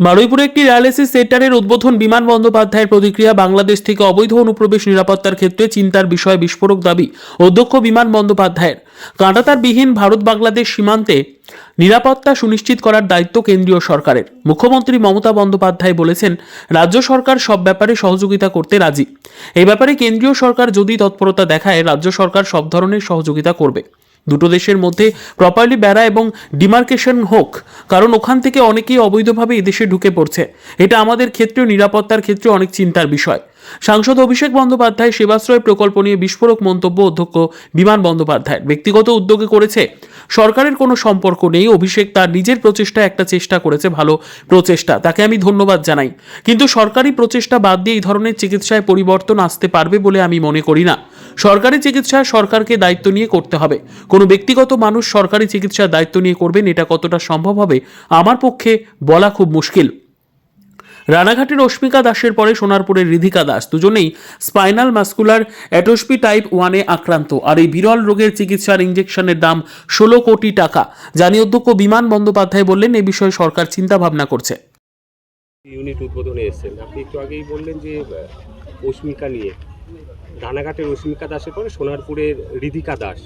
বারুইপুরে একটি ডায়ালিসিস সেন্টারের উদ্বোধন বিমান বন্দ্যোপাধ্যায়ের প্রতিক্রিয়া বাংলাদেশ থেকে অবৈধ অনুপ্রবেশ নিরাপত্তার ক্ষেত্রে চিন্তার বিষয় বিস্ফোরক দাবি অধ্যক্ষ বিমান বন্দ্যোপাধ্যায়ের। কাঁটাতারবিহীন ভারত বাংলাদেশ সীমান্তে নিরাপত্তা সুনিশ্চিত করার দায়িত্ব কেন্দ্রীয় সরকারের। মুখ্যমন্ত্রী মমতা বন্দ্যোপাধ্যায় বলেছেন, রাজ্য সরকার সব ব্যাপারে সহযোগিতা করতে রাজি। এই ব্যাপারে কেন্দ্রীয় সরকার যদি তৎপরতা দেখায়, রাজ্য সরকার সব ধরনের সহযোগিতা করবে। দুটো দেশের মধ্যে প্রপারলি বেড়া এবং ডিমার্কেশন হোক, কারণ ওখান থেকে অনেকেই অবৈধভাবে এদেশে ঢুকে পড়ছে। এটা আমাদের ক্ষেত্রেও, নিরাপত্তার ক্ষেত্রে অনেক চিন্তার বিষয়। সাংসদ অভিষেক বন্দ্যোপাধ্যায় সেবাশ্রয় প্রকল্প নিয়ে বিস্ফোরক মন্তব্য অধ্যক্ষ বিমান বন্দ্যোপাধ্যায় ব্যক্তিগত উদ্যোগে করেছে। সরকারের কোনো সম্পর্ক নেই, অভিষেক তার নিজের প্রচেষ্টা একটা চেষ্টা করেছে, ভালো প্রচেষ্টা, তাকে আমি ধন্যবাদ জানাই। কিন্তু সরকারি প্রচেষ্টা বাদ দিয়ে এই ধরনের চিকিৎসায় পরিবর্তন আসতে পারবে বলে আমি মনে করি না। সরকারি চিকিৎসা সরকারকে দায়িত্ব নিয়ে করতে হবে। কোনো ব্যক্তিগত মানুষ সরকারি চিকিৎসার দায়িত্ব নিয়ে করবেন, এটা কতটা সম্ভব হবে, আমার পক্ষে বলা খুব মুশকিল। রানাঘাটের অস্মিকা দাসের পরে সোনারপুরের রিধিকা দাস, দুজনেই স্পাইনাল মাস্কুলার অ্যাটোসপি টাইপ ওয়ানে আক্রান্ত, আর এই বিরল রোগের চিকিৎসার ইঞ্জেকশনের দাম ষোলো কোটি টাকা। জানি অধ্যক্ষ বিমান বন্দ্যোপাধ্যায় বললেন, এ বিষয়ে সরকার চিন্তা ভাবনা করছে। ইউনিট উদ্বোধনে এসেছেন। আপনি একটু আগেই বললেন যে অস্মিকা নিয়ে। রানাঘাটের রশ্মিকা দাসের পরে সোনারপুরের রিধিকা দাস।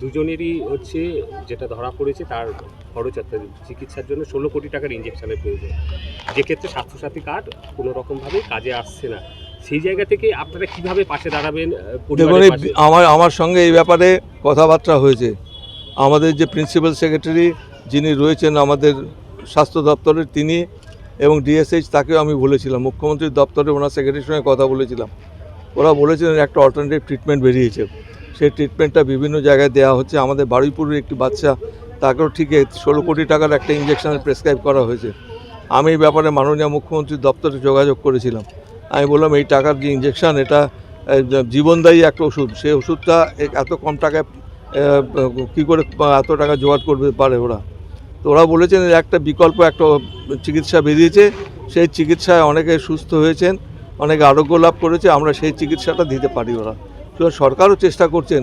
দুজনেরই হচ্ছে যেটা ধরা পড়েছে তার খরচ অর্থাৎ চিকিৎসার জন্য ষোলো কোটি টাকার ইঞ্জেকশনের প্রয়োজন। যেক্ষেত্রে স্বাস্থ্যসাথী কার্ড কোনো রকমভাবে কাজে আসছে না। সেই জায়গা থেকে আপনারা কীভাবে পাশে দাঁড়াবেন দেখুন? আমার আমার সঙ্গে এই ব্যাপারে কথাবার্তা হয়েছে। আমাদের যে প্রিন্সিপাল সেক্রেটারি যিনি রয়েছেন আমাদের স্বাস্থ্য দপ্তরের তিনি এবং ডিএসএইচ তাকেও আমি বলেছিলাম মুখ্যমন্ত্রীর দপ্তরে ওনার সেক্রেটারির সঙ্গে কথা বলেছিলাম। ওরা বলেছিলেন একটা অল্টারনেটিভ ট্রিটমেন্ট বেরিয়েছে। সেই ট্রিটমেন্টটা বিভিন্ন জায়গায় দেওয়া হচ্ছে। আমাদের বারুইপুরের একটি বাচ্চা, তাকেও ঠিক ষোলো কোটি টাকার একটা ইঞ্জেকশনের প্রেসক্রাইব করা হয়েছে। আমি এই ব্যাপারে মাননীয় মুখ্যমন্ত্রীর দপ্তরে যোগাযোগ করেছিলাম। আমি বললাম, এই টাকার যে ইঞ্জেকশন এটা জীবনদায়ী একটা ওষুধ। সেই ওষুধটা এত কম টাকায় কী করে এত টাকা জোগাড় করবে, পারে ওরা? তো ওরা বলেছেন, একটা বিকল্প একটা চিকিৎসা বেরিয়েছে। সেই চিকিৎসায় অনেকে সুস্থ হয়েছেন। অনেকে আরোগ্য লাভ করেছে, আমরা সেই চিকিৎসাটা দিতে পারি ওরা। তো সরকারও চেষ্টা করছেন।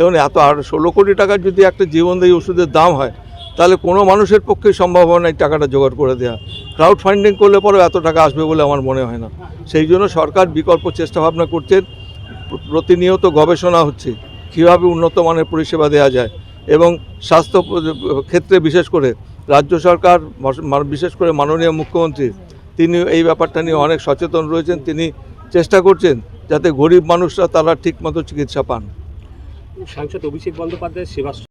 এবং এত আর ষোলো কোটি টাকার যদি একটা জীবনদায়ী ওষুধের দাম হয়, তাহলে কোনো মানুষের পক্ষে সম্ভব হয় না এই টাকাটা জোগাড় করে দেওয়া ক্রাউড ফান্ডিং করলে পরেও এত টাকা আসবে বলে আমার মনে হয় না। সেই জন্য সরকার বিকল্প চেষ্টা ভাবনা করছেন। প্রতিনিয়ত গবেষণা হচ্ছে কীভাবে উন্নত মানের পরিষেবা দেওয়া যায় এবং স্বাস্থ্য ক্ষেত্রে বিশেষ করে রাজ্য সরকার, বিশেষ করে মাননীয় মুখ্যমন্ত্রী তিনি এই ব্যাপারটা নিয়ে অনেক সচেতন রয়েছেন, তিনি চেষ্টা করছেন যাতে গরিব মানুষরা তারা ঠিকমতো চিকিৎসা পান। সাংসদ অভিষেক বন্দ্যোপাধ্যায় সেবা